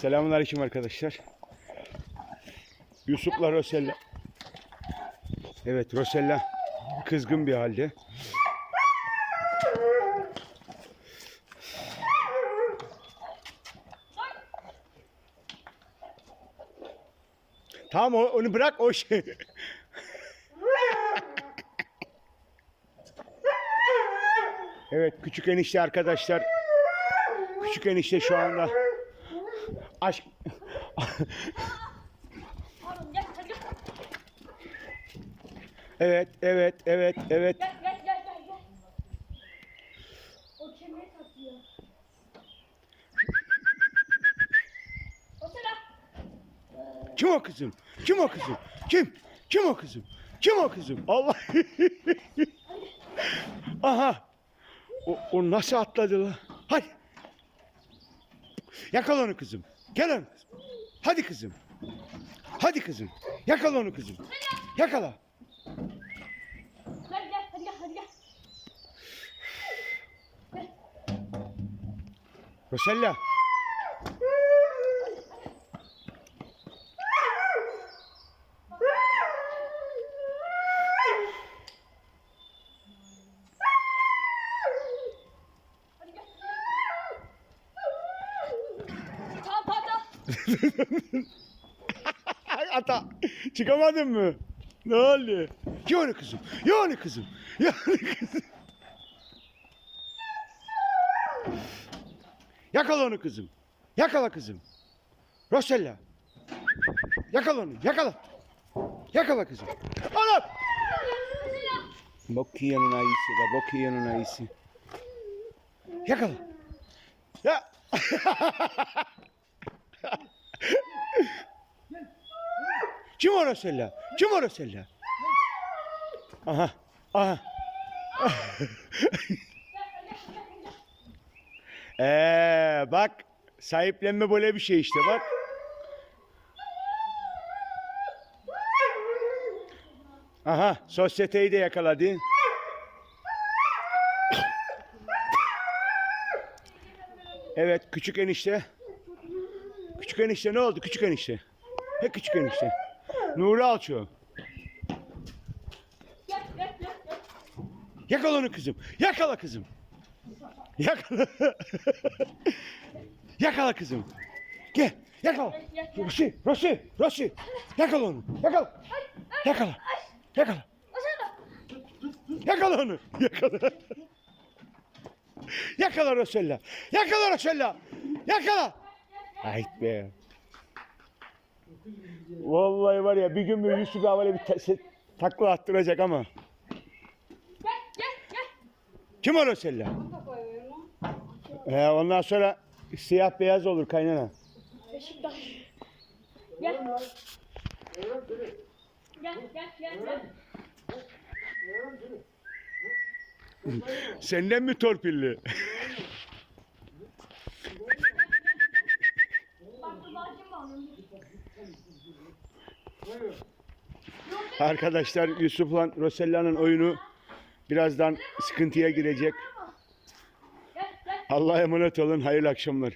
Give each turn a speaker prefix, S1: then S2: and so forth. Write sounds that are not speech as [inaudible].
S1: Selamünaleyküm arkadaşlar. Yusuf'la Rosella. Evet Rosella kızgın bir halde. Tamam onu bırak o şey. Evet küçük enişte arkadaşlar. Küçük enişte şu anda aşk
S2: Harun gel hadi gel.
S1: Evet, evet, evet, evet.
S2: Gel gel gel gel gel. O kemeri takıyor. O sıra.
S1: Kim o kızım? Kim o kızım? Kim? Kim o kızım? Kim o kızım? Allah. [laughs] Aha. O, o nasıl atladı la? Hadi. Yakala onu kızım. Gel onu kızım. Hadi kızım. Hadi kızım. Yakala onu kızım. Yakala.
S2: Gel gel hadi gel hadi gel.
S1: Rosella.
S2: Hadi gel. Tamam tamam tamam.
S1: Ay ata. Çıkamadın mı? Ne oldu? Onu kızım. Onu kızım. Onu kızım. Yakala onu kızım. Yakala kızım. Rosella. Yakala onu. Yakala. Yakala kızım. Ana! Bok yiyenin ayısı da bok yiyenin ayısı. Yakala. Ya. [laughs] Kim o Rosella? Kim o Rosella? Aha. Aha. [laughs] Ee, bak sahiplenme böyle bir şey işte bak. Aha sosyeteyi de yakaladı. Evet küçük enişte. Küçük enişte ne oldu küçük enişte? He küçük enişte. Nuri Alço.
S2: Gel.
S1: Yakala onu kızım. Yakala kızım. Yakala. [laughs] yakala kızım. Gel. Yakala. Rosi, Rosi, Rosi. Yakala onu. Yakala. Yakala. Yakala. Yakala onu. Yakala. Yakala Rosella. Yakala Rosella. Yakala. Ay be. Vallahi var ya bir gün bir Yusuf böyle bir ta- se- takla attıracak ama.
S2: Gel gel gel.
S1: Kim o Rosella? He, ondan sonra siyah beyaz olur kaynana.
S2: Beşiktaş. Gel gel gel.
S1: Senden mi torpilli? [laughs] Arkadaşlar Yusuf'la Rosella'nın oyunu birazdan sıkıntıya girecek. Allah'a emanet olun. Hayırlı akşamlar.